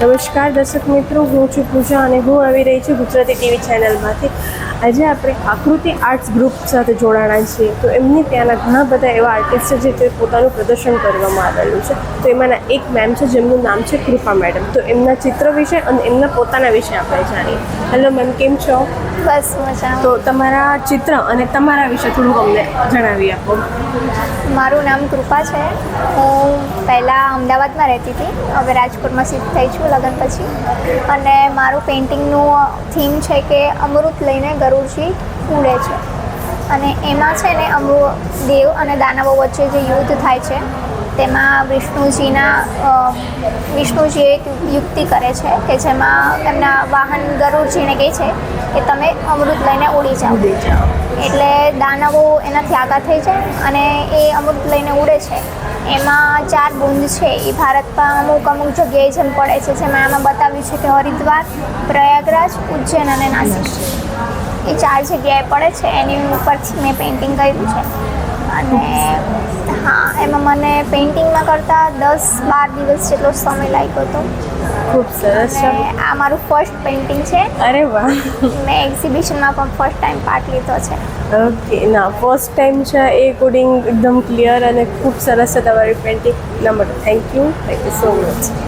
નમસ્કાર દર્શક મિત્રો હું છું પૂજા અને હું આવી રહી છું ગુજરાતી ટીવી ચેનલમાંથી. આજે આપણે આકૃતિ આર્ટ્સ ગ્રુપ સાથે જોડાણા છીએ. તો એમની ત્યાંના ઘણા બધા એવા આર્ટિસ્ટ છે જે તે પોતાનું પ્રદર્શન કરવામાં આવેલું છે. તો એમાંના એક મેમ છે જેમનું નામ છે કૃપા મેડમ તો એમના ચિત્ર વિશે અને એમના પોતાના વિશે આપણે જાણીએ. હેલો મેમ કેમ છો? બસ મજા તો તમારા ચિત્ર અને તમારા વિશે થોડુંક અમને જણાવી આપો. મારું નામ કૃપા છે. હું પહેલાં અમદાવાદમાં રહેતી હતી. હવે રાજકોટમાં શિફ્ટ થઈ છું લગ્ન પછી. અને મારું પેઇન્ટિંગનું થીમ છે કે અમૃત લઈને ગરુડજી ઉડે છે. અને એમાં છે ને અમુ દેવ અને દાનવો વચ્ચે જે યુદ્ધ થાય છે તેમાં વિષ્ણુજીના વિષ્ણુજી એક યુક્તિ કરે છે કે જેમાં એમના વાહન ગરુડજીને કહે છે કે તમે અમૃત લઈને ઉડી જાઓ. એટલે દાનવો એનાથી આગા થઈ જાય અને એ અમૃત લઈને ઉડે છે. એમાં ચાર બુંદ છે. એ ભારતમાં અમુક અમુક જગ્યાએ જેમ પડે છે જેમાં એમાં બતાવ્યું છે કે હરિદ્વાર પ્રયાગરાજ ઉજ્જૈન અને નાસિક એ ચાર જગ્યાએ પડે છે. એની ઉપરથી મેં પેઇન્ટિંગ કર્યું છે. અને હા એમાં મને પેઇન્ટિંગમાં કરતાં દસ બાર દિવસ જેટલો સમય લાગ્યો હતો. ખૂબ સરસ છે આ મારું ફર્સ્ટ પેઇન્ટિંગ છે. અરે વાહ. મેં એક્ઝિબિશનમાં પણ ફર્સ્ટ ટાઈમ પાર્ટ લીધો છે. ઓકે ના ફર્સ્ટ ટાઈમ છે. એ કોડિંગ એકદમ ક્લિયર અને ખૂબ સરસ છે તમારી painting number thank you thank you so much